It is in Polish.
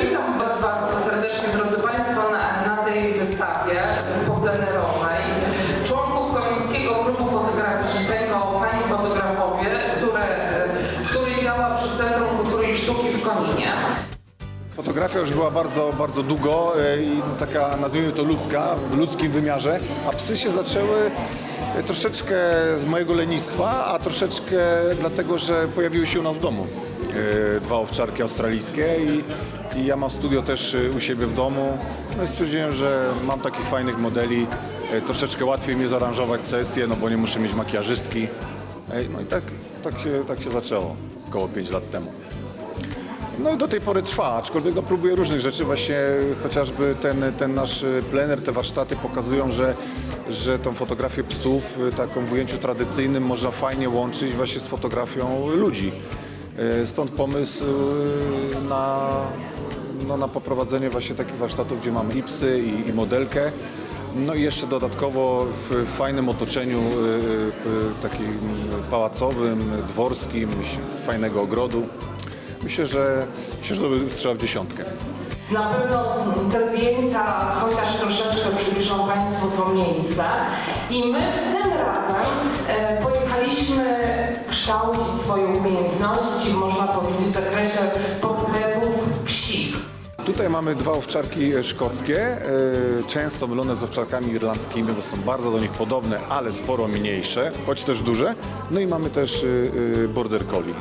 Witam Was bardzo serdecznie, drodzy Państwo, na, na tej wystawie poplenerowej. Członków Konińskiego Klubu Fotograficznego Fajni Fotografowie, które, e, który działa przy Centrum Kultury i Sztuki w Koninie. Fotografia już była bardzo, bardzo długo e, i taka, nazwijmy to ludzka, w ludzkim wymiarze, a psy się zaczęły e, troszeczkę z mojego lenistwa, a troszeczkę dlatego, że pojawiły się u nas w domu. E, Dwa owczarki australijskie i, i ja mam studio też e, u siebie w domu. No i stwierdziłem, że mam takich fajnych modeli, e, troszeczkę łatwiej mi zaaranżować sesję, no bo nie muszę mieć makijażystki. No i tak, tak, się, tak się zaczęło, około 5 lat temu. No i do tej pory trwa, aczkolwiek no, próbuję różnych rzeczy. Właśnie chociażby ten, ten nasz plener, te warsztaty pokazują, że, że tą fotografię psów, taką w ujęciu tradycyjnym, można fajnie łączyć właśnie z fotografią ludzi. Y, Stąd pomysł y, na, no, na poprowadzenie właśnie takich warsztatów, gdzie mamy i psy, i, i modelkę. No i jeszcze dodatkowo w fajnym otoczeniu y, y, takim pałacowym, dworskim, fajnego ogrodu. Myślę, że myślę, że to by strzał w dziesiątkę. Na pewno te zdjęcia chociaż troszeczkę przybliżą Państwu to miejsce. I my tym razem e, pojechaliśmy kształcić swoje umiejętności, można powiedzieć, w zakresie portretów psich. Tutaj mamy dwa owczarki szkockie, y, często mylone z owczarkami irlandzkimi, bo są bardzo do nich podobne, ale sporo mniejsze, choć też duże. No i mamy też y, y, border collie.